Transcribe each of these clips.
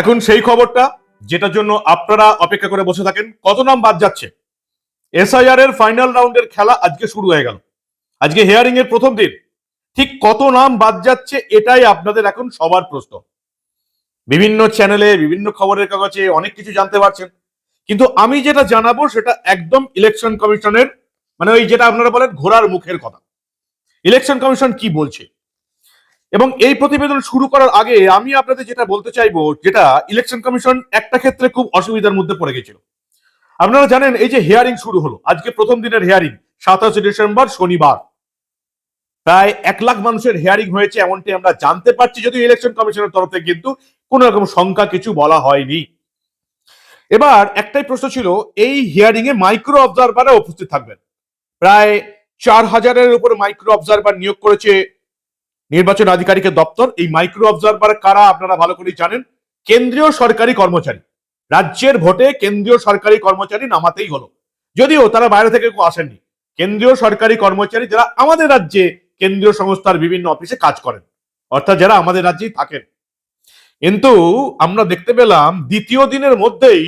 এখন সেই খবরটা, যেটার জন্য আপনারা অপেক্ষা করে বসে থাকেন, কত নাম বাদ যাচ্ছে? এসআইআর এর ফাইনাল রাউন্ডের খেলা আজকে শুরু হয়ে গেল। আজকে হিয়ারিং এর প্রথম দিন। ঠিক কত নাম বাদ যাচ্ছে, এটাই আপনাদের এখন সবার প্রশ্ন। বিভিন্ন চ্যানেলে বিভিন্ন খবরের কাগজে অনেক কিছু জানতে পারছেন। কিন্তু আমি যেটা জানাব, সেটা একদম ইলেকশন কমিশনের মানে ওই যেটা আপনারা বলেন ঘোড়ার মুখের কথা। ইলেকশন কমিশন কি বলছে? এবং এই প্রতিবেদন শুরু করার আগে আমি আপনাদের যেটা বলতে চাইব, যেটা ইলেকশন কমিশন একটা ক্ষেত্রে খুব অসুবিধার মধ্যে পড়ে গেছিল। আপনারা জানেন এই যে হিয়ারিং শুরু হলো, আজকে প্রথম দিনের হিয়ারিং সাতাশে ডিসেম্বর শনিবার। প্রায় এক লাখ মানুষের হেয়ারিং হয়েছে, এমনটি আমরা জানতে পারছি যদিও ইলেকশন কমিশনের তরফ থেকে, কিন্তু কোন রকম সংখ্যা কিছু বলা হয়নি। এবার একটাই প্রশ্ন ছিল, এই হিয়ারিং এ মাইক্রো অবজারভাররা উপস্থিত থাকবেন। প্রায় চার হাজারের উপর মাইক্রো অবজারভার নিয়োগ করেছে নির্বাচন আধিকারিকের দপ্তর। এই মাইক্রো অবজারভার কারা আপনারা ভালো করে জানেন। কেন্দ্রীয় সরকারি কর্মচারী। রাজ্যের ভোটে কেন্দ্রীয় সরকারি কর্মচারী নামাতেই হলো। যদিও তারা বাইরে থেকে কেউ আসেননি। কেন্দ্রীয় সরকারি কর্মচারী যারা আমাদের রাজ্যে কেন্দ্রীয় সংস্থার বিভিন্ন অফিসে কাজ করেন, অর্থাৎ যারা আমাদের রাজ্যেই থাকেন। কিন্তু আমরা দেখতে পেলাম দ্বিতীয় দিনের মধ্যেই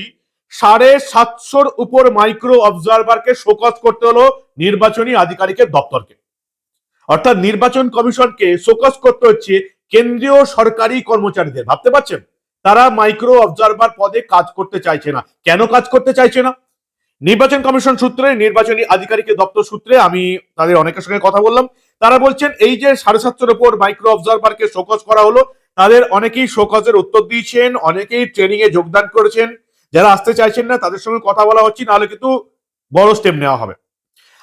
সাড়ে সাতশোর উপর মাইক্রো অবজারভারকে শোকজ করতে হলো নির্বাচনী আধিকারিকের দপ্তরকে। অর্থাৎ নির্বাচন কমিশনকে শোকজ করতে হচ্ছে কেন্দ্রীয় সরকারি কর্মচারীদের। ভাবতে পারছেন? তারা মাইক্রো অবজারভার পদে কাজ করতে চাইছে না। কেন কাজ করতে চাইছে না? নির্বাচন কমিশন সূত্রে, নির্বাচনী আধিকারিকের দপ্তর সূত্রে আমি তাদের অনেকের সঙ্গে কথা বললাম। তারা বলছেন, এই যে সাড়ে সাতশোর উপর মাইক্রো অবজারভারকে শোকজ করা হলো, তাদের অনেকেই শোকজের উত্তর দিয়েছেন, অনেকেই ট্রেনিং এ যোগদান করেছেন। যারা আসতে চাইছেন না, তাদের সঙ্গে কথা বলা হচ্ছে, নাহলে কিন্তু বড় স্টেপ নেওয়া হবে।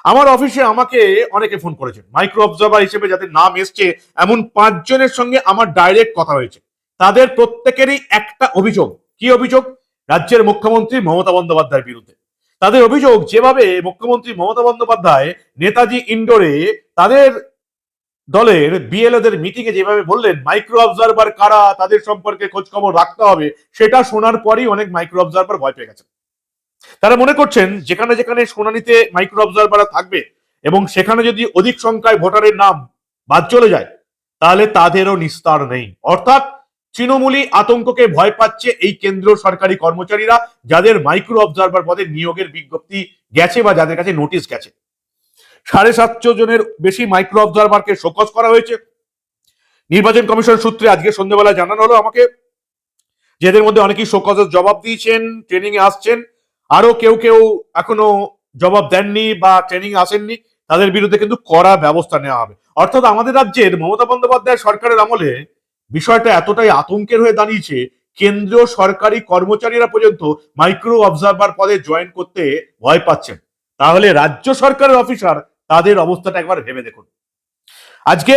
আমার অফিসে আমাকে অনেকে ফোন করেছেন। মাইক্রো অবজারভার হিসেবে যাদের নাম এসছে, এমন পাঁচজনের সঙ্গে আমার ডাইরেক্ট কথা হয়েছে। তাদের প্রত্যেকেরই একটা অভিযোগ। কি অভিযোগ? রাজ্যের মুখ্যমন্ত্রী মমতা বন্দ্যোপাধ্যায়ের বিরুদ্ধে। তাদের অভিযোগ, যেভাবে মুখ্যমন্ত্রী মমতা বন্দ্যোপাধ্যায় নেতাজি ইন্ডোরে তাদের দলের বিএলওদের মিটিং এ যেভাবে বললেন মাইক্রো অবজারভার কারা, তাদের সম্পর্কে খোঁজ খবর রাখতে হবে, সেটা শোনার পরই অনেক মাইক্রো অবজারভার ভয় পেয়ে গেছেন। তারা মনে করছেন, যেখানে যেখানে শুনানিতে মাইক্রো অবজারভার থাকবে এবং সেখানে যদি অধিক সংখ্যায় ভোটারের নাম বাদ চলে যায়, তাহলে তাদেরও নিস্তার নেই। অর্থাৎ তৃণমূলী আতঙ্ককে ভয় পাচ্ছে এই কেন্দ্র সরকারি কর্মচারীরা, যাদের মাইক্রো অবজারভার পদে নিয়োগের বিজ্ঞপ্তি গেছে বা যাদের কাছে নোটিশ গেছে। সাড়ে সাতশো জনের বেশি মাইক্রো অবজারভারকে শোকজ করা হয়েছে। নির্বাচন কমিশন সূত্রে আজকে সন্ধ্যেবেলা জানানো হলো আমাকে যেদের মধ্যে অনেকেই শোকজের জবাব দিয়েছেন ট্রেনিং এ আসছেন। আরও কেউ কেউ এখনও জবাব দেননি বা ট্রেনিং আসেননি, তাদের বিরুদ্ধে কিন্তু কড়া ব্যবস্থা নেওয়া হবে। অর্থাৎ আমাদের রাজ্যের মমতা বন্দ্যোপাধ্যায় সরকারের আমলে বিষয়টা এতটাই আতঙ্কের হয়ে দাঁড়িয়েছে, কেন্দ্রীয় সরকারি কর্মচারীরা পর্যন্ত মাইক্রো অবজারভার পদে জয়েন করতে ভয় পাচ্ছেন। তাহলে রাজ্য সরকারের অফিসার তাদের অবস্থাটা একবার ভেবে দেখুন। আজকে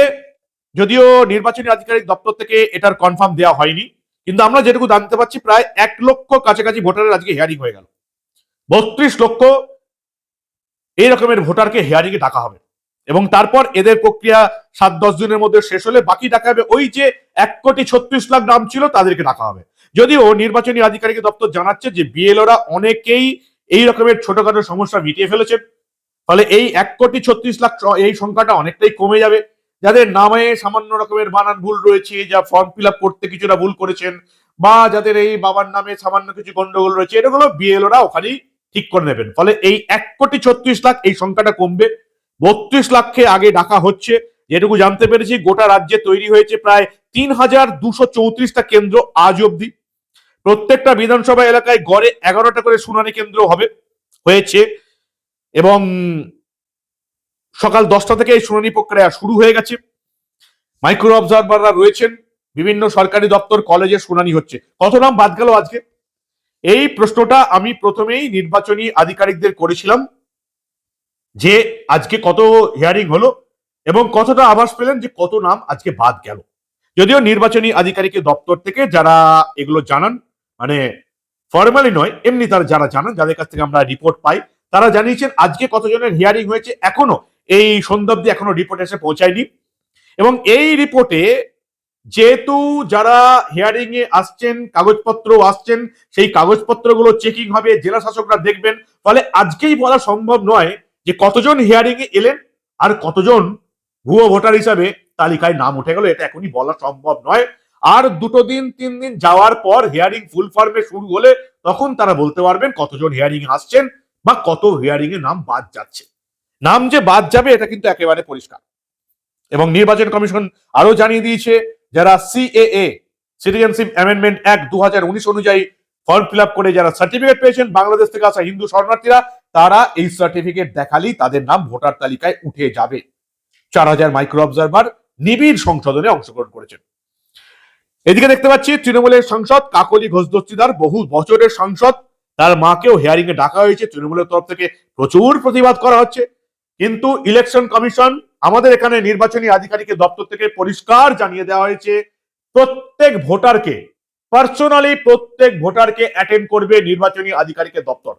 যদিও নির্বাচনী আধিকারিক দপ্তর থেকে এটার কনফার্ম দেওয়া হয়নি, কিন্তু আমরা যেটুকু জানতে পারছি প্রায় এক লক্ষ কাছাকাছি ভোটারের আজকে হিয়ারিং হয়ে গেল। বত্রিশ লক্ষ এই রকমের ভোটারকে হিয়ারিং এ ডাকা হবে এবং তারপর এদের প্রক্রিয়া সাত দশ দিনের মধ্যে শেষ হলে বাকি ডাকা হবে ওই যে এক কোটি ছত্রিশ লাখ নাম ছিল তাদেরকে ডাকা হবে। যদিও নির্বাচনী আধিকারিক দপ্তর জানাচ্ছে যে বিএলওরা অনেকেই এই রকমের ছোটখাটো সমস্যা মিটিয়ে ফেলেছেন। ফলে এই এক কোটি ছত্রিশ লাখ এই সংখ্যাটা অনেকটাই কমে যাবে। যাদের নামে সামান্য রকমের বানান ভুল রয়েছে, যা ফর্ম ফিল করতে কিছুটা ভুল করেছেন, বা যাদের এই বাবার নামে সামান্য কিছু গন্ডগোল রয়েছে এগুলো বিএলওরা ওখানেই ঠিক করে নেবেন। ফলে এই এক কোটি ছত্রিশ লাখ এই সংখ্যাটা কমবে। বত্রিশ লাখকে আগে ডাকা হচ্ছে। যেটুকু জানতে পেরেছি, গোটা রাজ্যে তৈরি হয়েছে প্রায় তিন হাজার দুশো চৌত্রিশটা কেন্দ্র আজ অবধি। প্রত্যেকটা বিধানসভা এলাকায় গড়ে এগারোটা করে শুনানি কেন্দ্র হবে, হয়েছে। এবং সকাল দশটা থেকে এই শুনানি প্রক্রিয়া শুরু হয়ে গেছে। মাইক্রো অবজারভাররা রয়েছেন, বিভিন্ন সরকারি দপ্তর, কলেজে শুনানি হচ্ছে। কত নাম বাদ গেল আজকে? এই প্রশ্নটা আমি প্রথমেই নির্বাচনী আধিকারিকদের করেছিলাম যে আজকে কত হিয়ারিং হলো এবং কতটা আভাস পেলেন যে কত নাম আজকে বাদ গেল। যদিও নির্বাচনী আধিকারিকের দপ্তর থেকে যারা এগুলো জানান মানে ফর্মালি নয়, এমনি তারা যারা জানান, যাদের কাছ থেকে আমরা রিপোর্ট পাই তারা জানিয়েছেন আজকে কতজনের হিয়ারিং হয়েছে, এখনও এই সন্ধ্যা অব্দি এখনও রিপোর্ট এসে পৌঁছায়নি। এবং এই রিপোর্টে যেহেতু যারা হিয়ারিং এ আসছেন কাগজপত্র আসছেন, সেই কাগজপত্রগুলো চেকিং হবে, জেলা শাসকরা দেখবেন। ফলে আজকেই বলা সম্ভব নয় যে কতজন হিয়ারিং এ এলেন আর কতজন ভুয়ো ভোটার হিসাবে তালিকায় নাম উঠে গেল, এটা এখনই বলা সম্ভব নয়। আর দুটো দিন, তিন দিন যাওয়ার পর হিয়ারিং ফুল ফর্মে শুরু হলে তখন তারা বলতে পারবেন কতজন হিয়ারিং আসছেন। বা কত হিয়ারিং এ নাম বাদ যাচ্ছে। নাম যে বাদ যাবে, এটা কিন্তু একেবারে পরিষ্কার। এবং নির্বাচন কমিশন আরও জানিয়ে দিয়েছে, যারা সিএএ সিটিজেনশিপ অ্যামেন্ডমেন্ট অ্যাক্ট দু অনুযায়ী ফর্ম ফিল আপ করে যারা সার্টিফিকেট পেয়েছেন, বাংলাদেশ থেকে আসা হিন্দু শরণার্থীরা, তারা এই সার্টিফিকেট দেখালেই তাদের নাম ভোটার তালিকায় উঠে যাবে। চার হাজার মাইক্রো অবজারভার নিবিড় সংশোধনে অংশগ্রহণ করেছেন। এদিকে দেখতে পাচ্ছি, তৃণমূলের সাংসদ কাকলি ঘোষ দস্তিদার, বহু বছরের সাংসদ তার মাকেও হিয়ারিং এ ডাকা হয়েছে, তৃণমূলের তরফ থেকে প্রচুর প্রতিবাদ করা হচ্ছে। কিন্তু ইলেকশন কমিশন আমাদের এখানে নির্বাচনী আধিকারিকের দপ্তর থেকে পরিষ্কার জানিয়ে দেওয়া হয়েছে, প্রত্যেক ভোটারকে পার্সোনালি প্রত্যেক ভোটারকে অ্যাটেন্ড করবে নির্বাচনী আধিকারিকের দপ্তর।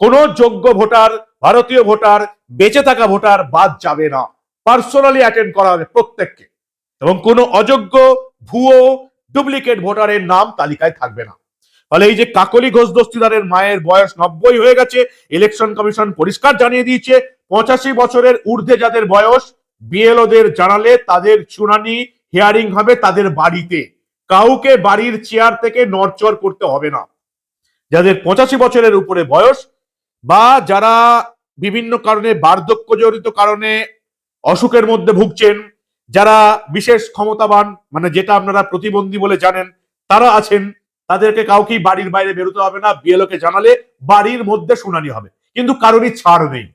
কোন যোগ্য ভোটার, ভারতীয় ভোটার, বেঁচে থাকা ভোটার বাদ যাবে না। পার্সোনালি অ্যাটেন্ড করা হবে প্রত্যেককে। এবং কোনো অযোগ্য, ভুয়ো ডুপ্লিকেট ভোটারের নাম তালিকায় থাকবে না। ফলে এই যে কাকলি ঘোষ দস্তিদারের মায়ের বয়স নব্বই হয়ে গেছে ইলেকশন কমিশন পরিষ্কার জানিয়ে দিয়েছে, পঁচাশি বছরের ঊর্ধ্বে যাদের বয়স, বিএলওদের জানালে তাদের শুনানি হিয়ারিং হবে তাদের বাড়িতে। কাউকে বাড়ির চেয়ার থেকে নড়চড় করতে হবে না। যাদের পঁচাশি বছরের উপরে বয়স বা যারা বিভিন্ন কারণে বার্ধক্য জড়িত কারণে অসুখের মধ্যে ভুগছেন, যারা বিশেষ ক্ষমতাবান মানে যেটা আপনারা প্রতিবন্ধী বলে জানেন, তারা আছেন। তাদেরকে কাউকেই বাড়ির বাইরে বেরোতে হবে না বিএলও কে জানালে বাড়ির মধ্যে শুনানি হবে। কিন্তু কারোরই ছাড় নেই।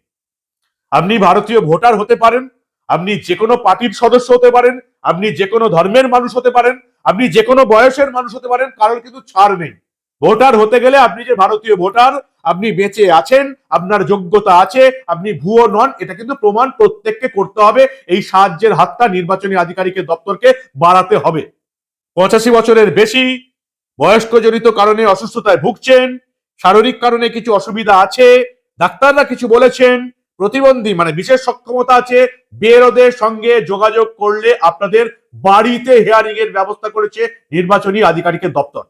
আপনি ভারতীয় ভোটার হতে পারেন, আপনি যে কোনো পার্টির সদস্য হতে পারেন, আপনি যে কোনো ধর্মের মানুষ হতে পারেন, আপনি যে কোনো বয়সের মানুষ হতে পারেন, কারোর কিন্তু ছাড় নেই। ভোটার হতে গেলে আপনি যে ভারতীয় ভোটার, আপনি বেঁচে আছেন, আপনার যোগ্যতা আছে, আপনি ভুয়ো নন, এটা কিন্তু প্রমাণ প্রত্যেককে করতে হবে। এই সাহায্যের হাতটা নির্বাচনী আধিকারিকের দপ্তরকে বাড়াতে হবে। পঁচাশি বছরের বেশি বয়স্ক জনিত কারণে অসুস্থতায় ভুগছেন, শারীরিক কারণে কিছু অসুবিধা আছে, ডাক্তাররা কিছু বলেছেন, প্রতিবন্ধী মানে বিশেষ সক্ষমতা আছে বেরোদের সঙ্গে যোগাযোগ করলে আপনাদের বাড়িতে হেয়ারিং এর ব্যবস্থা করেছে নির্বাচনী আধিকারিকের দপ্তর।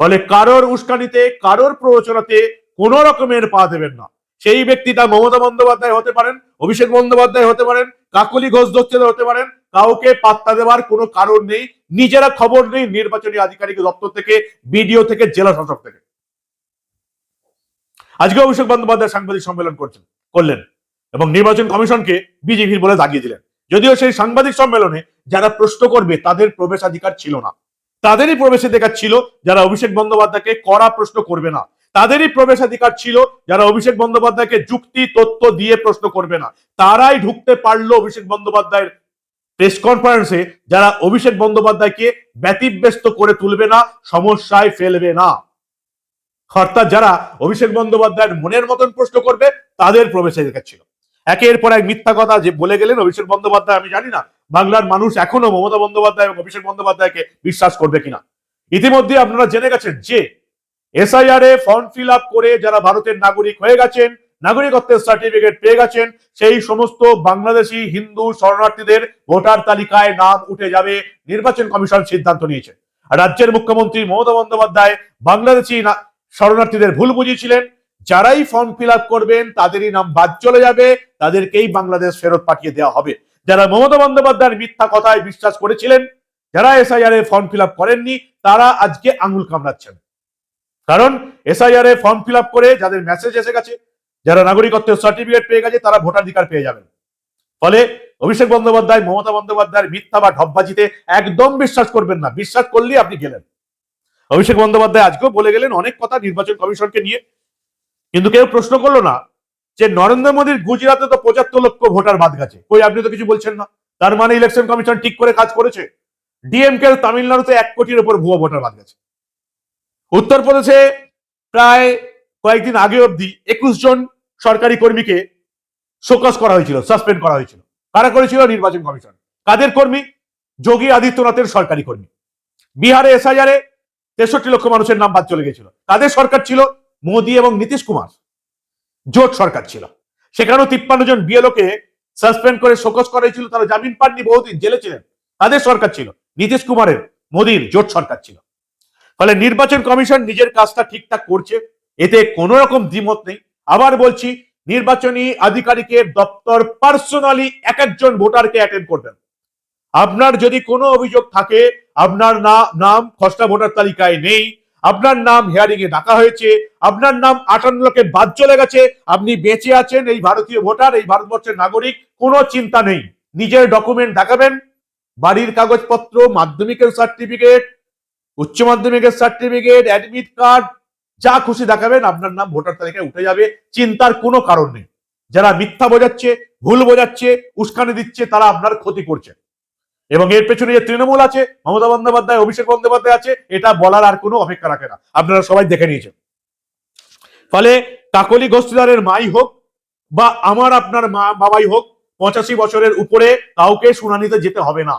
ফলে কারোর উস্কানিতে, কারোর প্ররোচনাতে কোন রকমের পা দেবেন না। সেই ব্যক্তিটা মমতা বন্দ্যোপাধ্যায় হতে পারেন, অভিষেক বন্দ্যোপাধ্যায় হতে পারেন, কাকলি ঘোষ দস্তিদার হতে পারেন, কাউকে পাত্তা দেওয়ার কোনো কারণ নেই, নিজেরা খবর নেই নির্বাচনী আধিকারিক দপ্তর থেকে, বিডিও থেকে, জেলা শাসক থেকে। আজকে অভিষেক বন্দ্যোপাধ্যায় সাংবাদিক সম্মেলন করছেন, করলেন এবং নির্বাচন কমিশনকে বিজেপির বলে দাগিয়ে দিলেন। যদিও সেই সাংবাদিক সম্মেলনে যারা প্রশ্ন করবে, তাদের প্রবেশাধিকার ছিল না। তাদেরই প্রবেশাধিকার ছিল যারা অভিষেক বন্দ্যোপাধ্যায়কে কড়া প্রশ্ন করবে না। তাদেরই প্রবেশাধিকার ছিল যারা অভিষেক বন্দ্যোপাধ্যায়কে যুক্তি, তথ্য দিয়ে প্রশ্ন করবে না। তারাই ঢুকতে পারল অভিষেক বন্দ্যোপাধ্যায়ের প্রেস কনফারেন্সে যারা অভিষেক বন্দ্যোপাধ্যায়কে ব্যতিব্যস্ত করে তুলবে না, সমস্যায় ফেলবে না। অর্থাৎ যারা অভিষেক বন্দ্যোপাধ্যায়ের মনের মতন প্রশ্ন করবে, তাদের প্রবেশাধিকার ছিল। একের পর এক মিথ্যা কথা যে বলে গেলেন অভিষেক বন্দ্যোপাধ্যায়, আমি জানি না, বাংলার মানুষ এখনও মমতা বন্দ্যোপাধ্যায় এবং অভিষেক বন্দ্যোপাধ্যায়কে বিশ্বাস করবে কিনা। ইতিমধ্যে আপনারা জেনে গেছেন যে এসআইআর এ ফর্ম ফিল আপ করে যারা ভারতের নাগরিক হয়ে গেছেন, নাগরিকত্বের সার্টিফিকেট পেয়ে গেছেন, সেই সমস্ত বাংলাদেশি, হিন্দু, শরণার্থীদের ভোটার তালিকায় নাম উঠে যাবে, নির্বাচন কমিশন সিদ্ধান্ত নিয়েছে। রাজ্যের মুখ্যমন্ত্রী মমতা বন্দ্যোপাধ্যায় বাংলাদেশি শরণার্থীদের ভুল বুঝিয়েছিলেন। যারাই ফর্ম ফিল করবেন, তাদেরই নাম বাদ চলে যাবে, তাদেরকেই বাংলাদেশ ফেরত পাঠিয়ে দেওয়া হবে। যারা মমতা বন্দ্যোপাধ্যায়ের মিথ্যা কথায় বিশ্বাস করেছিলেন, যারা এসআইআর এ ফর্ম ফিল করেননি, তারা আজকে আঙুল কামড়াচ্ছেন। কারণ এসআইআর এ ফর্ম ফিল করে যাদের মেসেজ এসে গেছে, যারা নাগরিকত্বের সার্টিফিকেট পেয়ে গেছে, তারা ভোটাধিকার পেয়ে যাবেন। ফলে অভিষেক বন্দ্যোপাধ্যায়, মমতা বন্দ্যোপাধ্যায়ের মিথ্যা বা ঢপবাজিতে একদম বিশ্বাস করবেন না। বিশ্বাস করলেই আপনি গেলেন। অভিষেক বন্দ্যোপাধ্যায় আজকেও বলে গেলেন অনেক কথা নির্বাচন কমিশনকে নিয়ে। কিন্তু কেউ প্রশ্ন করল না যে নরেন্দ্র মোদীর গুজরাটে তো পঁচাত্তর লক্ষ ভোটার বাদ গেছে। কই, আপনি তো কিছু বলছেন না। তার মানে ইলেকশন কমিশন ঠিক করে কাজ করেছে। ডিএমকে তামিলনাড়ুতে এক কোটির উপর ভুয়ো ভোটার বাদ গেছে। উত্তরপ্রদেশে প্রায় কয়েকদিন আগে অবধি একুশ জন সরকারি কর্মীকে শোকস করা হয়েছিল, সাসপেন্ড করা হয়েছিল। কারা করেছিল? নির্বাচন কমিশন। কাদের কর্মী? যোগী আদিত্যনাথের সরকারি কর্মী। বিহারে, এসআইআরে তেষট্টি লক্ষ মানুষের নাম বাদ চলে গেছিল। কাদের সরকার ছিল? মোদী এবং নীতিশ কুমার। জোট সরকার ছিল। সেখানেও তিপ্পান্ন জন বিএলওকে সাসপেন্ড করে শোকস করা হয়েছিল। তারা জামিন পাননি, বহুদিন জেলে ছিলেন। তাদের সরকার ছিল? নীতিশ কুমারের, মোদীর জোট সরকার ছিল। ফলে নির্বাচন কমিশন নিজের কাজটা ঠিকঠাক করছে, এতে কোনো রকম দ্বিমত নেই। আবার বলছি, নির্বাচনী আধিকারিকের দপ্তর পার্সোনালি এক একজন ভোটারকে অ্যাটেন্ড করবেন। আপনার যদি কোনো অভিযোগ থাকে, আপনার না, নাম খসড়া ভোটার তালিকায় নেই, আপনার নাম হিয়ারিং এ ডাকা হয়েছে, আপনার নাম আটান্ন লোকে বাদ চলে গেছে, আপনি বেঁচে আছেন এই ভারতীয় ভোটার, এই ভারতবর্ষের নাগরিক, কোনো চিন্তা নেই। নিজের ডকুমেন্ট দেখাবেন, বাড়ির কাগজপত্র, মাধ্যমিকের সার্টিফিকেট উচ্চ মাধ্যমিকের সার্টিফিকেট অ্যাডমিট কার্ড যা খুশি দেখাবেন, আপনার নাম ভোটার তালিকায় উঠে যাবে, চিন্তার কোনো কারণ নেই। যারা মিথ্যা বোঝাচ্ছে, ভুল বোঝাচ্ছে, উস্কানি দিচ্ছে, তারা আপনার ক্ষতি করছে। এবং এর পেছনে যে তৃণমূল আছে, মমতা বন্দ্যোপাধ্যায়, অভিষেক বন্দ্যোপাধ্যায় আছে, এটা বলার আর কোনো অপেক্ষা রাখে না। আপনারা সবাই দেখে নিয়েছেন। ফলে কাকলি গোষ্ঠীদারের মাই হোক বা আমার আপনার মা বাবাই হোক, পঁচাশি বছরের উপরে কাউকে শুনানিতে যেতে হবে না।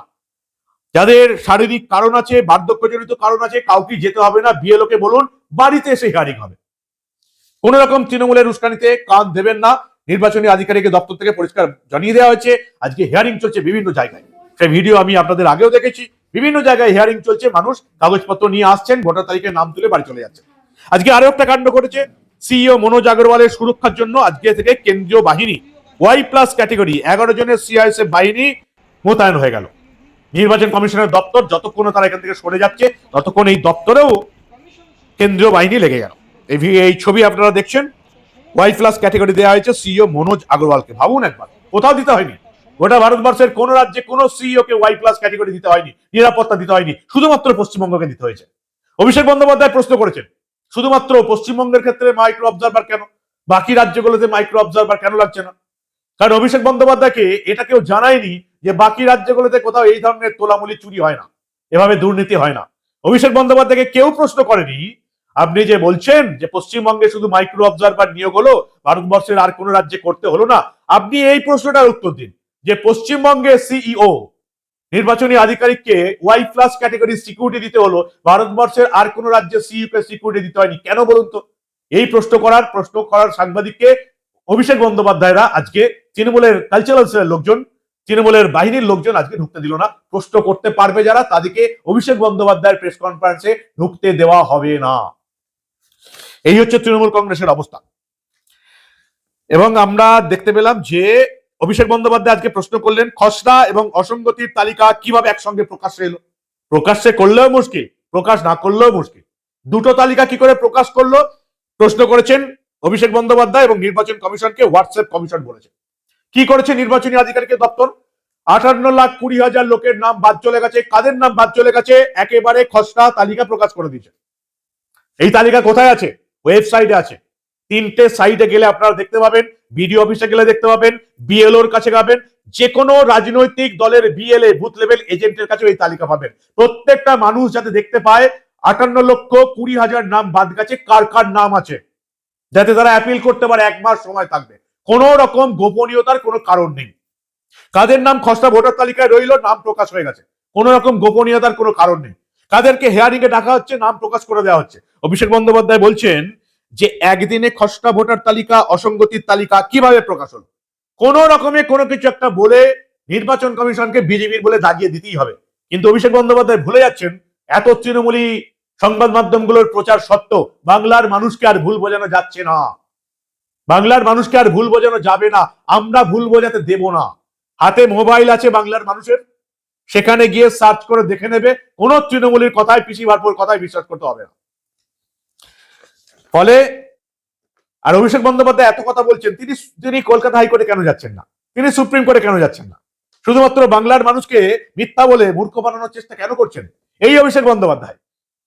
যাদের শারীরিক কারণ আছে, বার্ধক্যজনিত কারণ আছে, কাউকে যেতে হবে না বিএলওকে বলুন, বাড়িতে এসে হিয়ারিং হবে। কোন রকম তৃণমূলের উস্কানিতে কান দেবেন না। নির্বাচনী আধিকারিকের দপ্তর থেকে পরিষ্কার জানিয়ে দেওয়া হয়েছে, আজকে হিয়ারিং চলছে বিভিন্ন জায়গায়। সেই ভিডিও আমি আপনাদের আগেও দেখেছি। বিভিন্ন জায়গায় হিয়ারিং চলছে, মানুষ কাগজপত্র নিয়ে আসছেন, ভোটার তালিকায় নাম তুলে বাড়ি চলে যাচ্ছে আজকে আরও একটা কাণ্ড ঘটেছে, সিইও মনোজ আগরওয়ালের সুরক্ষার জন্য আজকে থেকে কেন্দ্রীয় বাহিনী ওয়াই প্লাস ক্যাটেগরি এগারো জনের সিআইএসএফ বাহিনী মোতায়েন হয়ে গেল। নির্বাচন কমিশনের দপ্তর যতক্ষণ তারা এখান থেকে সরে যাচ্ছে, ততক্ষণ এই দপ্তরেও কেন্দ্রীয় বাহিনী লেগে গেল। এই ছবি আপনারা দেখছেন? ওয়াই প্লাস ক্যাটেগরি দেওয়া হয়েছে সিইও মনোজ আগরওয়ালকে। ভাবুন একবার, কোথাও দিতে হয়নি। গোটা ভারতবর্ষের কোন রাজ্যে কোন সিইও কে ওয়াই প্লাস ক্যাটেগরি দিতে হয়নি, নিরাপত্তা দিতে হয়নি, শুধুমাত্র পশ্চিমবঙ্গকে দিতে হয়েছে। অভিষেক বন্দ্যোপাধ্যায় প্রশ্ন করেছেন, শুধুমাত্র পশ্চিমবঙ্গের ক্ষেত্রে মাইক্রো অবজারভার কেন? বাকি রাজ্যগুলোতে মাইক্রো অবজারভার কেন লাগছে না? কারণ অভিষেক বন্দ্যোপাধ্যায়কে এটা কেউ জানায়নি যে বাকি রাজ্যগুলোতে কোথাও এই ধরনের তোলামুলি চুরি হয় না, এভাবে দুর্নীতি হয় না। অভিষেক বন্দ্যোপাধ্যায়কে কেউ প্রশ্ন করেনি, আপনি যে বলছেন যে পশ্চিমবঙ্গে শুধু মাইক্রো অবজারভার নিয়োগ হলো, ভারতবর্ষের আর কোন রাজ্যে করতে হলো না, আপনি এই প্রশ্নটার উত্তর দিন, যে পশ্চিমবঙ্গে সিইও নির্বাচনী আধিকারিককে ওয়াই প্লাস ক্যাটাগরি সিকিউরিটি দিতে হলো, ভারতবর্ষের আর কোন রাজ্যে সিইও কে সিকিউরিটি দিতে হয়নি, কেন বলুন তো? এই প্রশ্ন করার প্রশ্ন করার সাংবাদিককে অভিষেক বন্দ্যোপাধ্যায়রা আজকে তৃণমূলের কালচারাল লোকজন তৃণমূলের বাহিনীর লোকজন আজকে ঢুকতে দিল না। প্রশ্ন করতে পারবে যারা, তাদেরকে অভিষেক বন্দ্যোপাধ্যায়ের প্রেস কনফারেন্সে ঢুকতে দেওয়া হবে না। এই হচ্ছে তৃণমূল কংগ্রেসের অবস্থা। এবং আমরা দেখতে পেলাম যে অভিষেক বন্দ্যোপাধ্যায় আজকে প্রশ্ন করলেন, খসড়া এবং অসঙ্গতির তালিকা কীভাবে একসঙ্গে প্রকাশ্যে এলো? প্রকাশ্যে করলেও মুশকিল, প্রকাশ না করলেও মুশকিল। দুটো তালিকা কি করে প্রকাশ করল? প্রশ্ন করেছেন অভিষেক বন্দ্যোপাধ্যায় এবং নির্বাচন কমিশনকে হোয়াটসঅ্যাপ কমিশন বলেছে। কি করেছে নির্বাচনী আধিকারিকের দপ্তর? আঠান্ন লাখ কুড়ি হাজার লোকের নাম বাদ চলে গেছে। কাদের নাম বাদ চলে গেছে? একেবারে খসড়া তালিকা প্রকাশ করে দিয়েছে। এই তালিকা কোথায় আছে? ওয়েবসাইটে আছে। তিনটে সাইটে গেলে আপনারা দেখতে পাবেন, বিডিও অফিসে গেলে দেখতে পাবেন, বিএলওর কাছে পাবেন যে কোনো রাজনৈতিক দলের বিএলএ, বুথ লেভেল এজেন্টের কাছে এই তালিকা পাবেন। প্রত্যেকটা মানুষ যাতে দেখতে পায়, আটান্ন লক্ষ কুড়ি হাজার নাম বাদ গেছে। কার কার নাম আছে? যাতে তারা অ্যাপিল করতে পারে, এক মাস সময় থাকবে। কোন রকম গোপনীয়তার কোনো কারণ নেই। কাদের নাম খসড়া ভোটার তালিকায় রইল, নাম প্রকাশ হয়ে গেছে। কোন রকম গোপনীয়তার কোনো কারণ নেই। কাদেরকে হেয়ারিং এ ডাকা হচ্ছে, নাম প্রকাশ করে দেওয়া হচ্ছে। অভিষেক বন্দ্যোপাধ্যায় বলছেন যে, একদিনে খসড়া ভোটার তালিকা, অসঙ্গতির তালিকা কীভাবে প্রকাশ হলো? কোন রকমে কোনো কিছু একটা বলে নির্বাচন কমিশনকে বিজেপির বলে দাগিয়ে দিতেই হবে। কিন্তু অভিষেক বন্দ্যোপাধ্যায় ভুলে যাচ্ছেন, এত তৃণমূলী সংবাদ মাধ্যমগুলোর প্রচার সত্ত্বেও বাংলার মানুষকে আর ভুল বোঝানো যাচ্ছে না। বাংলার মানুষকে আর ভুল বোঝানো যাবে না। আমরা ভুল বোঝাতে দেব না। হাতে মোবাইল আছে বাংলার মানুষের। সেখানে গিয়ে সার্চ করে দেখে নেবে। কোন তৃণমূলের কথায় পিসি ভারপুর কথায় বিশ্বাস করতে হবে না। ফলে, আর অভিষেক বন্দ্যোপাধ্যায় এত কথা বলছেন, তিনি তিনি কলকাতা হাইকোর্টে কেন যাচ্ছেন না? তিনি সুপ্রিম কোর্টে কেন যাচ্ছেন না? শুধুমাত্র বাংলার মানুষকে মিথ্যা বলে মূর্খ বানানোর চেষ্টা কেন করছেন? এই অভিষেক বন্দ্যোপাধ্যায়।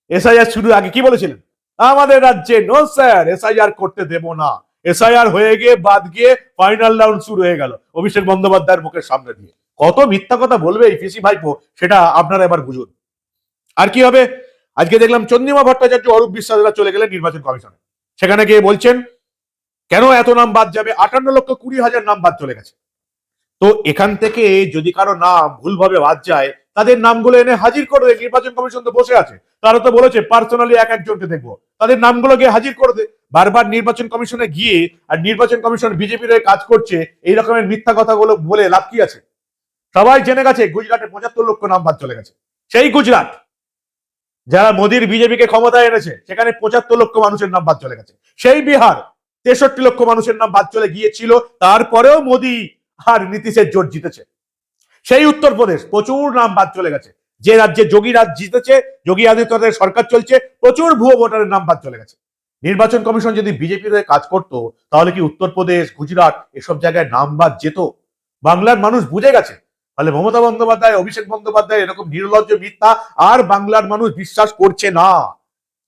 এসআইআর শুরু আগে কি বলেছিলেন? আমাদের রাজ্যে নো স্যার এসআইআর করতে দেব না। এসআইআর হয়ে গিয়ে বাদ গিয়ে ফাইনাল রাউন্ড শুরু হয়ে গেল। অভিষেক বন্দ্যোপাধ্যায়ের মুখের সামনে দিয়ে। কত মিথ্যা কথা বলবে এই পিসি ভাইপো, সেটা আপনারা এবার বুঝুন। আর কি হবে? আজকে দেখলাম চন্দ্রিমা ভট্টাচার্য, অরূপ বিশ্বাসরা চলে গেলেন নির্বাচন কমিশনে। সেখানে গিয়ে বলছেন, কেন এত নাম বাদ যাবে? আটান্ন লক্ষ কুড়ি হাজার নাম বাদ চলে গেছে। তো এখান থেকে যদি কারও নাম ভুলভাবে বাদ যায়, তাদের নামগুলো এনে হাজির করে করবে নির্বাচন কমিশন তো বসে আছে। তারা তো বলেছে, পার্সোনালি এক একজনকে দেখব। তাদের নামগুলো গিয়ে হাজির করে দে। বারবার নির্বাচন কমিশনে গিয়ে আর নির্বাচন কমিশন বিজেপির হয়ে কাজ করছে, এই রকমের মিথ্যা কথাগুলো বলে লাভ কি আছে? সবাই জেনে গেছে গুজরাটে পঁচাত্তর লক্ষ নাম বাদ চলে গেছে। সেই গুজরাট, যারা মোদির বিজেপিকে ক্ষমতায় এনেছে, সেখানে পঁচাত্তর লক্ষ মানুষের নাম বাদ চলে গেছে। সেই বিহার, তেষট্টি লক্ষ মানুষের নাম বাদ চলে গিয়েছিল, তারপরেও মোদি আর নীতিশের জোট জিতেছে। সেই উত্তরপ্রদেশ, প্রচুর নাম বাদ চলে গেছে। যে রাজ্যে যোগী রাজ জিতেছে, যোগী আদিত্যনাথের সরকার চলছে, প্রচুর ভুয়ো ভোটারের নাম বাদ চলে গেছে। নির্বাচন কমিশন যদি বিজেপির হয়ে কাজ করতো, তাহলে কি উত্তরপ্রদেশ, গুজরাট এসব জায়গায় নাম বাদ যেত? বাংলার মানুষ বুঝে গেছে। ফলে মমতা বন্দ্যোপাধ্যায়, অভিষেক বন্দ্যোপাধ্যায় এরকম নির্লজ্জ মিথ্যা আর বাংলার মানুষ বিশ্বাস করছে না।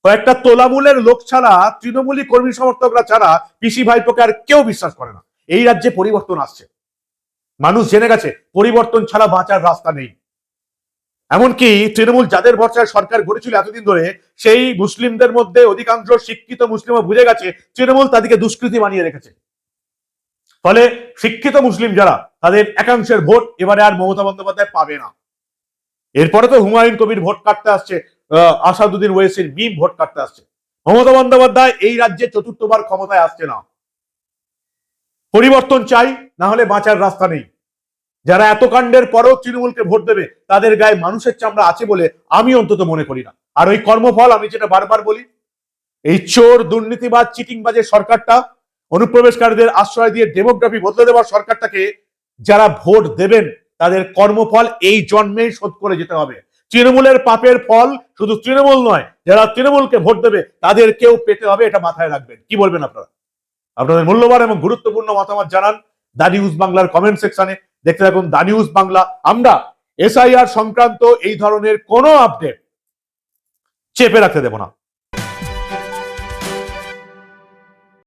কয়েকটা তোলামূলের লোক ছাড়া, তৃণমূলী কর্মী সমর্থকরা ছাড়া পিসি ভাইপোকে আর কেউ বিশ্বাস করে না। এই রাজ্যে পরিবর্তন আসছে। মানুষ জেনে গেছে, পরিবর্তন ছাড়া বাঁচার রাস্তা নেই। এমনকি তৃণমূল যাদের ভরসায় সরকার গড়েছিল এতদিন ধরে, সেই মুসলিমদের মধ্যে অধিকাংশ শিক্ষিত মুসলিমও বুঝে গেছে, তৃণমূল তাদেরকে দুষ্কৃতি বানিয়ে রেখেছে। ফলে শিক্ষিত মুসলিম যারা, তাদের একাংশের ভোট এবারে আর মমতা বন্দ্যোপাধ্যায় পাবে না। এরপরে তো হুমায়ুন কবির ভোট কাটতে আসছে আসাদুদ্দিন ওয়েসির মিম ভোট কাটতে আসছে। মমতা বন্দ্যোপাধ্যায় এই রাজ্যে চতুর্থবার ক্ষমতায় আসছে না। পরিবর্তন চাই, না হলে বাঁচার রাস্তা নেই। যারা এত কাণ্ডের পরেও তৃণমূলকে ভোট দেবে, তাদের গায়ে মানুষের চামড়া আছে বলে আমি অন্তত মনে করি না। আর ওই কর্মফল আমি যেটা বারবার বলি, এই চোর, দুর্নীতিবাজ, চিটিংবাজের সরকারটা, অনুপ্রবেশকারীদের আশ্রয় দিয়ে ডেমোগ্রাফি বদলে দেওয়ার সরকারটাকে যারা ভোট দেবেন, তাদের কর্মফল এই জন্মেই শোধ করে যেতে হবে। তৃণমূলের পাপের ফল শুধু তৃণমূল নয়, যারা তৃণমূলকে ভোট দেবে তাদেরকেও পেতে হবে, এটা মাথায় রাখবেন। কি বলবেন আপনারা? আপনাদের মূল্যবান এবং গুরুত্বপূর্ণ মতামত জানান দা নিউজ বাংলার কমেন্ট সেকশনে। দেখতে থাকুন দা নিউজ বাংলা। আমরা এসআইআর সংক্রান্ত এই ধরনের কোনো আপডেট চেপে রাখতে দেব না।